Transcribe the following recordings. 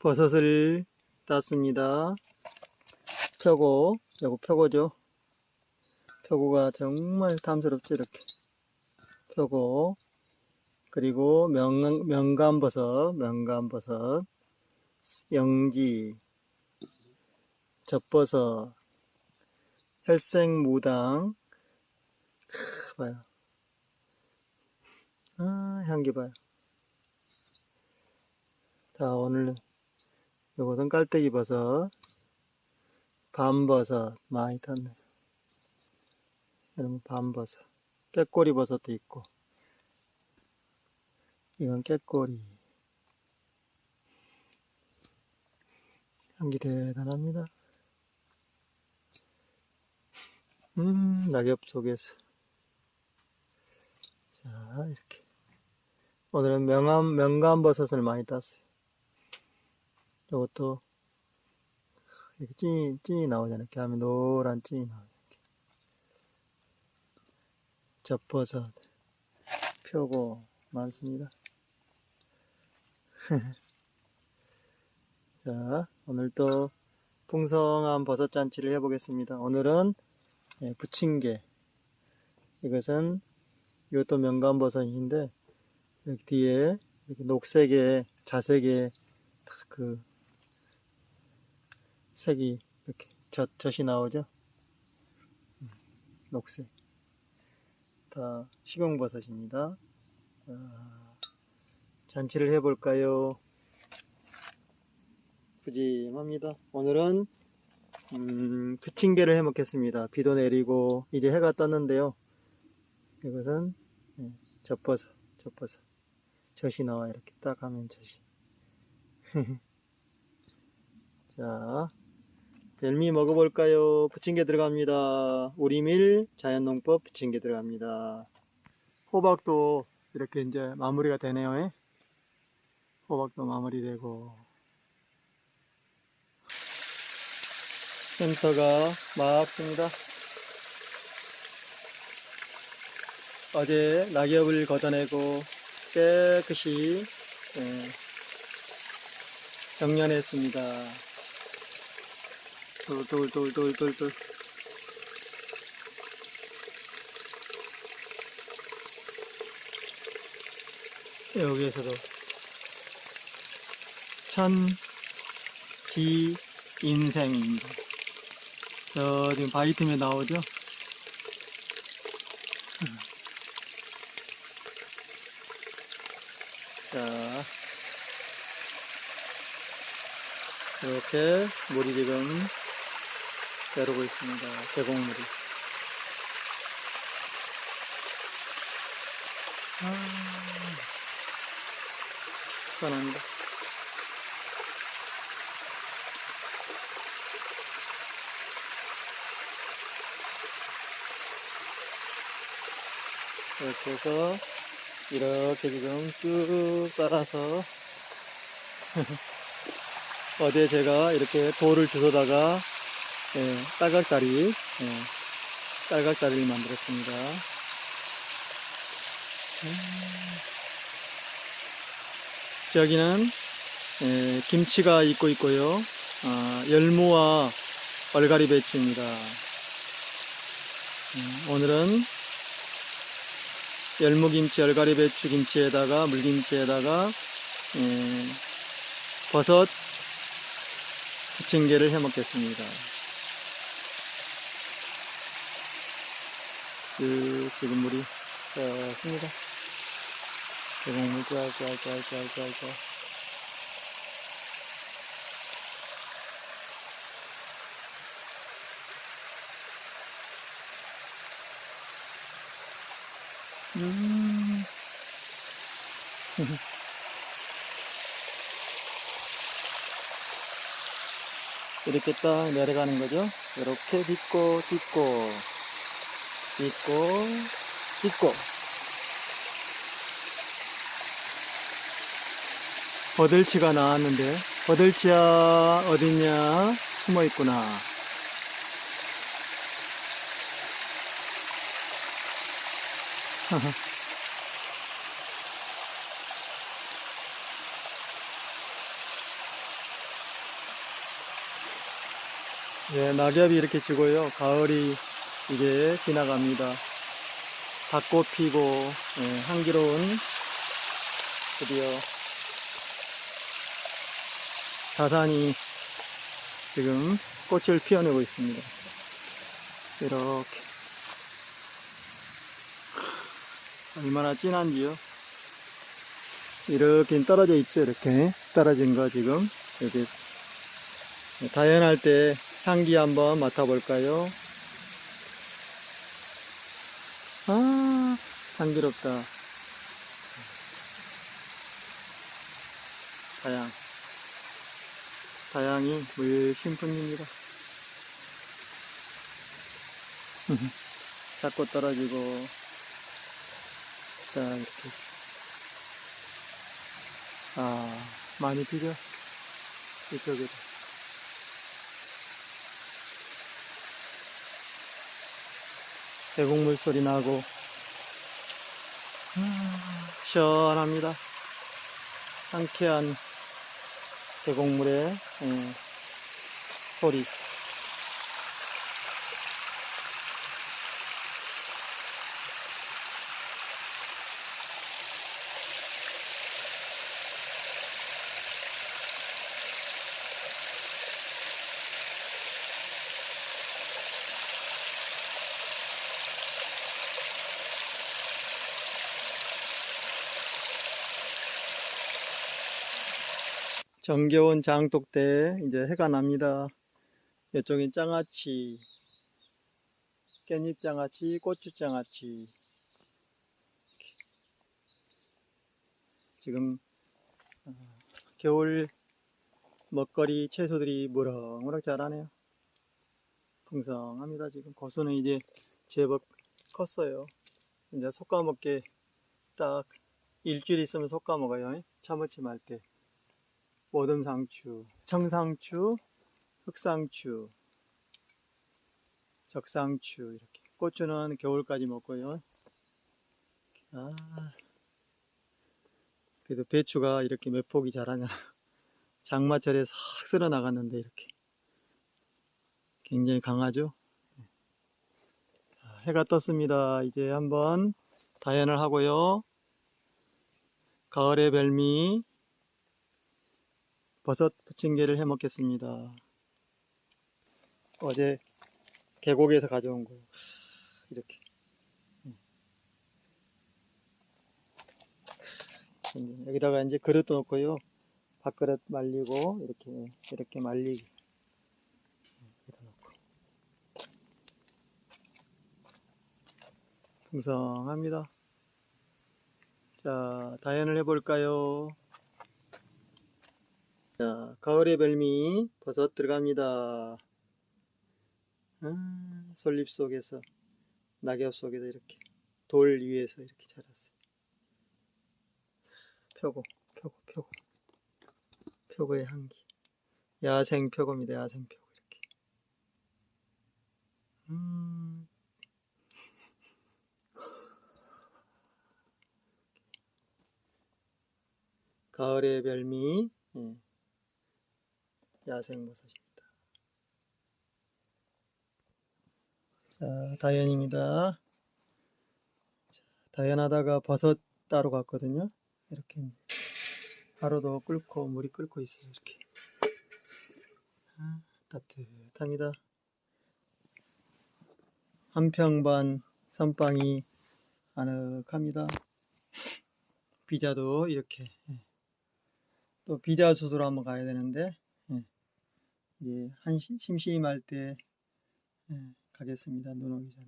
버섯을 땄습니다. 표고, 요거 표고죠. 표고가 정말 탐스럽죠, 이렇게. 표고, 그리고 명, 명감버섯, 명감버섯, 영지, 젖버섯, 혈생무당, 크, 봐요. 아, 향기 봐요. 자, 오늘 요것은 깔때기 버섯, 밤버섯 많이 탔네요. 여러분 밤버섯, 깨꼬리 버섯도 있고, 이건 깨꼬리. 향기 대단합니다. 음, 낙엽 속에서. 자, 이렇게. 오늘은 명암, 명감버섯을 많이 땄어요. 이것도 이렇게 찐이, 찐이 나오잖아요. 이렇게 하면 노란 찐이. 이렇게. 젖버섯, 표고 많습니다. 자, 오늘 또 풍성한 버섯 잔치를 해보겠습니다. 오늘은 예, 부침개. 이것은 이것도 명감버섯인데 이렇게 뒤에 이렇게 녹색에 자색에 그 색이 이렇게 젖, 젖이 나오죠. 음, 녹색. 다 식용버섯입니다. 자, 잔치를 해볼까요? 푸짐합니다. 오늘은 음, 부침개를 해 먹겠습니다. 비도 내리고 이제 해가 떴는데요. 이것은 예, 젖버섯, 젖버섯. 젖이 나와 이렇게 딱 하면 젖이. 자, 별미 먹어볼까요? 부침개 들어갑니다. 우리밀 자연농법 부침개 들어갑니다. 호박도 이렇게 이제 마무리가 되네요. 예? 호박도 마무리되고. 센터가 막습니다. 어제 낙엽을 걷어내고 깨끗이 예, 정년했습니다. 돌돌돌돌돌돌 여기에서도 천지 인생입니다. 저 지금 바위 틈에 나오죠? 자, 이렇게 물이 지금 내려오고 있습니다. 계곡물이. 아, 시원합니다. 이렇게 해서 이렇게 지금 쭉 따라서 어제 제가 이렇게 돌을 주워다가 예, 딸각다리 예, 딸각다리를 만들었습니다. 음, 저기는 예, 김치가 있고 있고요. 아, 열무와 얼갈이 배추입니다. 음, 오늘은 열무김치, 얼갈이 배추 김치에다가 물김치에다가 예, 버섯 부침개를 해 먹겠습니다. 그 지금 물이 좋습니다. 계곡물 쫙쫙쫙쫙쫙쫙 음. 이렇게 딱 내려가는 거죠. 이렇게 딛고, 딛고, 딛고, 딛고. 버들치가 나왔는데, 버들치야, 어딨냐? 숨어 있구나. 예, 낙엽이 이렇게 지고요. 가을이 이제 지나갑니다. 벚꽃 피고, 예, 향기로운 드디어 다산이 지금 꽃을 피워내고 있습니다. 이렇게. 얼마나 진한지요. 이렇게 떨어져 있죠. 이렇게 떨어진 거 지금 여기 다연할 때 향기 한번 맡아볼까요? 아, 향기롭다. 다양. 다양이 물씬 풍깁니다. 자꾸 떨어지고, 자, 이렇게. 아, 많이 피죠? 이쪽에도. 계곡물 소리 나고, 아, 시원합니다. 상쾌한 계곡물의 예, 소리. 정겨운 장독대 이제 해가 납니다. 이쪽엔 장아찌, 깻잎 장아찌, 고추 장아찌. 지금 어, 겨울 먹거리 채소들이 무럭무럭 자라네요. 풍성합니다. 지금 고수는 이제 제법 컸어요. 이제 솎아 먹게 딱 일주일 있으면 솎아 먹어요. 참으치 말 때. 모듬상추, 청상추, 흑상추, 적상추 이렇게 고추는 겨울까지 먹고요. 아, 그래도 배추가 이렇게 몇 폭이 자라냐 장마철에 싹 쓸어 나갔는데 이렇게 굉장히 강하죠. 자, 해가 떴습니다. 이제 한번 다연을 하고요. 가을의 별미 버섯 부침개를 해 먹겠습니다. 어제 계곡에서 가져온 거 이렇게 음. 여기다가 이제 그릇도 넣고요. 밥그릇 말리고 이렇게 이렇게 말리기 풍성합니다. 자, 다연을 해볼까요? 자, 가을의 별미 버섯 들어갑니다. 아, 솔잎 속에서 낙엽 속에서 이렇게 돌 위에서 이렇게 자랐어요. 표고, 표고, 표고, 표고의 향기. 야생 표고입니다. 야생 표고 이렇게. 음. 가을의 별미. 예. 야생버섯입니다. 자, 다연입니다. 자, 다연하다가 버섯 따러 갔거든요. 이렇게 하루도 끓고 물이 끓고 있어요. 이렇게 아, 따뜻합니다. 한 평 반 선빵이 아늑합니다. 비자도 이렇게 예. 또 비자 수소로 한번 가야 되는데 예. 이제 한 시- 심심할 때 예, 가겠습니다. 눈 오기 전에.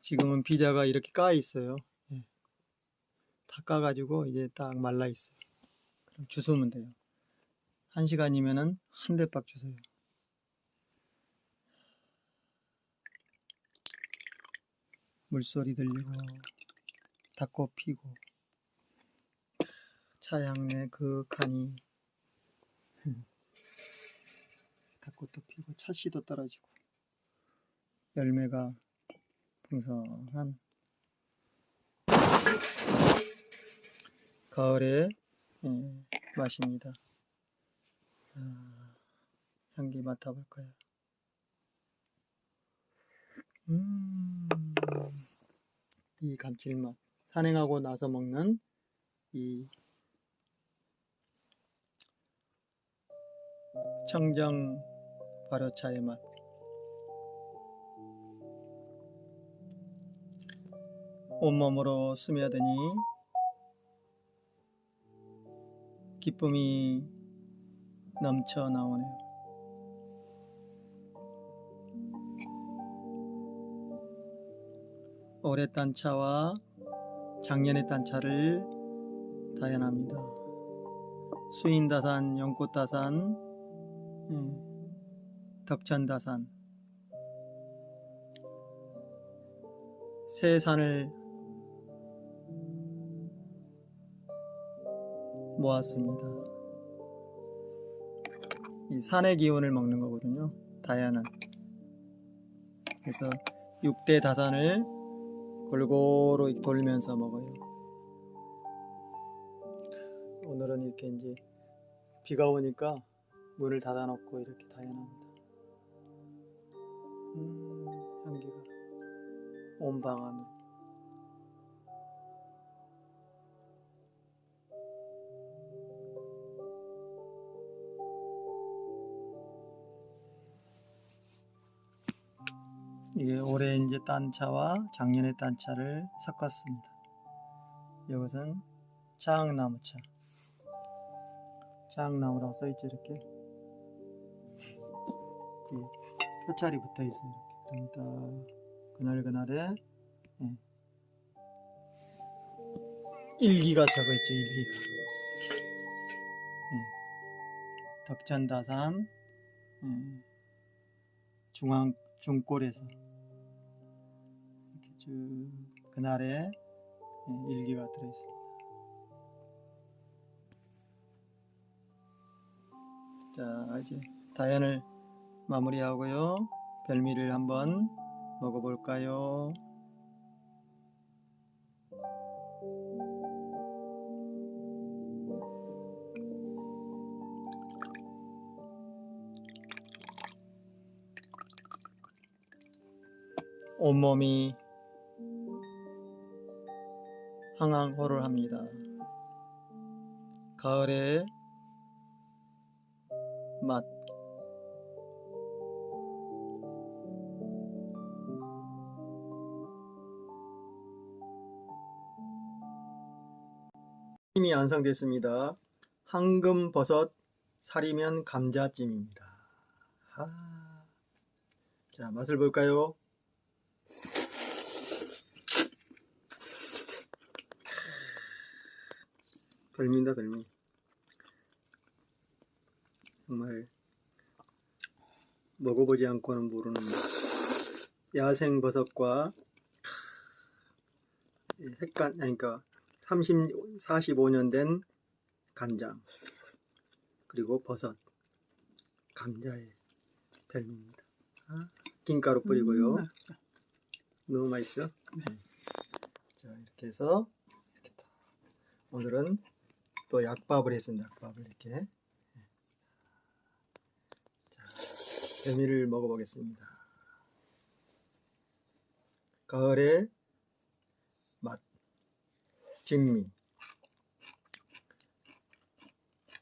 지금은 비자가 이렇게 까 있어요. 예. 다 까가지고 이제 딱 말라 있어요. 그럼 주스면 돼요. 한 시간이면은 한 대박 주세요. 물소리 들리고 닭꽃 피고 차양내 그윽하니 닭 꽃도 피고 차씨도 떨어지고 열매가 풍성한 가을의 예, 맛입니다. 아, 향기 맡아볼까요? 음, 이 감칠맛. 산행하고 나서 먹는 이 청정 발효차의 맛. 온몸으로 스며드니 기쁨이 넘쳐 나오네요. 올해 딴 차와 작년에 딴 차를 다연합니다. 수인다산, 연꽃다산, 예, 덕천다산 세 산을 모았습니다. 이 산의 기운을 먹는 거거든요. 다야는. 그래서 6대 다산을 골고루 돌면서 먹어요. 오늘은 이렇게 이제 비가 오니까 문을 닫아놓고 이렇게 다연합니다. 음, 향기가 온 방 안으로. 이게 올해 이제 딴 차와 작년에 딴 차를 섞었습니다. 이것은 짱나무차. 짱나무라고 써있죠 이렇게. 이 표찰이 붙어 있어요 이렇게. 그러니까 그날 그날에 예. 일기가 적어 있죠 일기가. 예. 덕천다산 예. 중앙 중골에서 이렇게 쭉 그날에 예, 일기가 들어 있습니다. 자 이제 다연을 마무리하고요. 별미를 한번 먹어볼까요? 온몸이 항항호를 합니다. 가을의 맛. 이미 완성됐습니다. 황금 버섯 살이면 감자찜입니다. 아. 자, 맛을 볼까요? 별미다 별미 정말 먹어보지 않고는 모르는 맛. 야생 버섯과 아니 그러니까 30 45년 된 간장 그리고 버섯 감자의 별미입니다. 아, 김가루 뿌리고요. 음, 너무 맛있어. 자 이렇게 해서 이렇게 다. 오늘은 또 약밥을 했습니다. 약밥을 이렇게. 자, 별미를 먹어보겠습니다. 가을의 맛, 진미.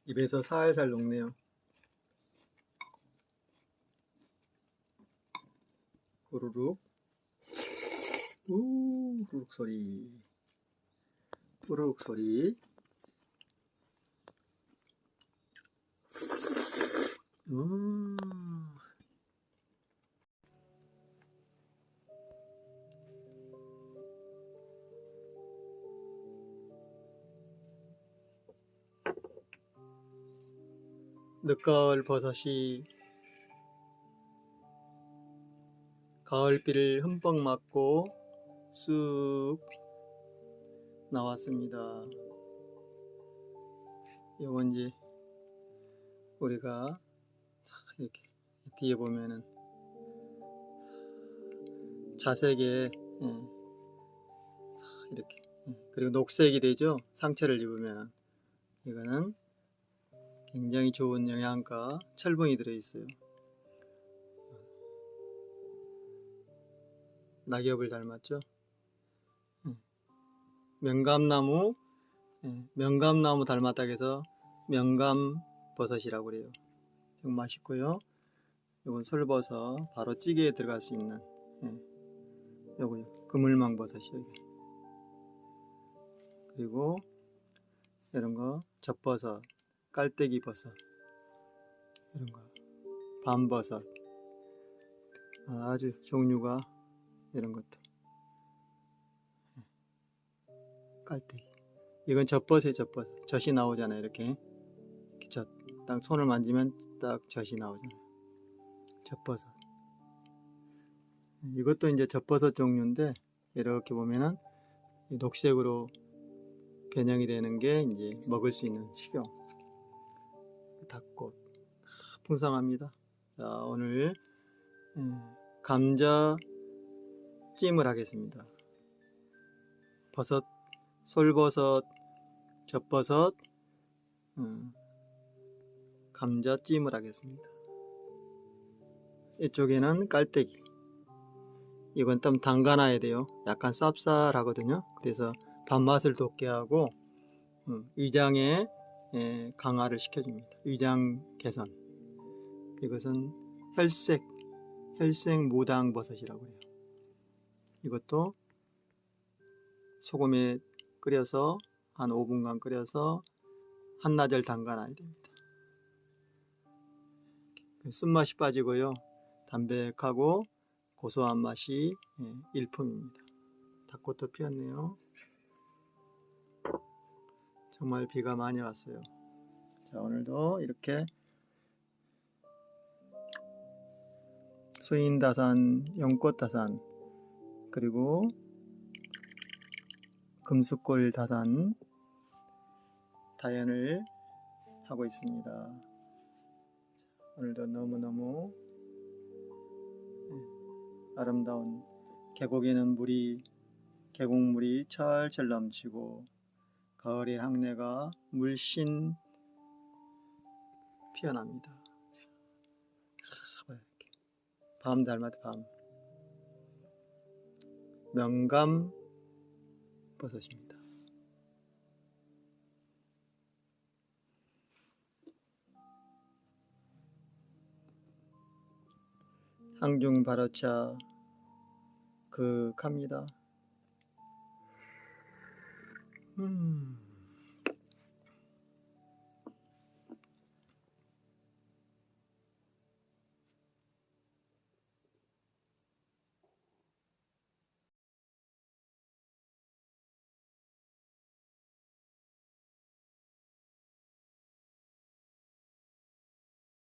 입에서 살살 녹네요. 후루룩. 우, 후루룩 소리. 후루룩 소리. 늦가을 버섯이 가을비를 흠뻑 맞고 쑥 나왔습니다. 이건 이제 우리가 자, 이렇게 뒤에 보면은 자색에 예. 자, 이렇게 예. 그리고 녹색이 되죠 상체를 입으면 이거는 굉장히 좋은 영양가 철분이 들어있어요. 낙엽을 닮았죠? 예. 명감나무, 예, 명감나무 닮았다 해서 명감버섯이라고 그래요. 좀 맛있고요. 이건 솔버섯, 바로 찌개에 들어갈 수 있는, 예. 요거요. 그물망버섯이요. 이게. 그리고 이런 거 젖버섯, 깔때기 버섯 이런 거. 밤버섯. 아주 종류가 이런 것도 예. 깔때기. 이건 젖버섯이 젖버섯. 젖이 나오잖아요 이렇게 젖, 딱 손을 만지면 딱 젖이 나오잖아요. 젖버섯. 이것도 이제 젖버섯 종류인데 이렇게 보면은 이 녹색으로 변형이 되는 게 이제 먹을 수 있는 식용 닭꽃 아, 풍성합니다. 자 오늘 음, 감자 찜을 하겠습니다. 버섯, 솔버섯, 젖버섯, 음, 감자 찜을 하겠습니다. 이쪽에는 깔때기. 이건 좀 담가놔야 돼요. 약간 쌉쌀하거든요. 그래서 밥맛을 돋게 하고 음, 위장에 예, 강화를 시켜줍니다. 위장 개선. 이것은 혈색, 혈색 무당 버섯이라고 해요. 이것도 소금에 끓여서 한 5분간 끓여서 한나절 담가놔야 됩니다. 쓴맛이 빠지고요. 담백하고 고소한 맛이 예, 일품입니다. 닭꽃도 피었네요. 정말 비가 많이 왔어요. 자, 오늘도 이렇게 수인다산, 연꽃다산, 그리고 금수골 다산 다연을 하고 있습니다. 자, 오늘도 너무너무 네, 아름다운 계곡에는 물이 계곡물이 철철 넘치고 가을의 항내가 물씬 피어납니다. 밤 닮아도 밤. 명감 버섯입니다. 항중 발효차 극합니다. 음.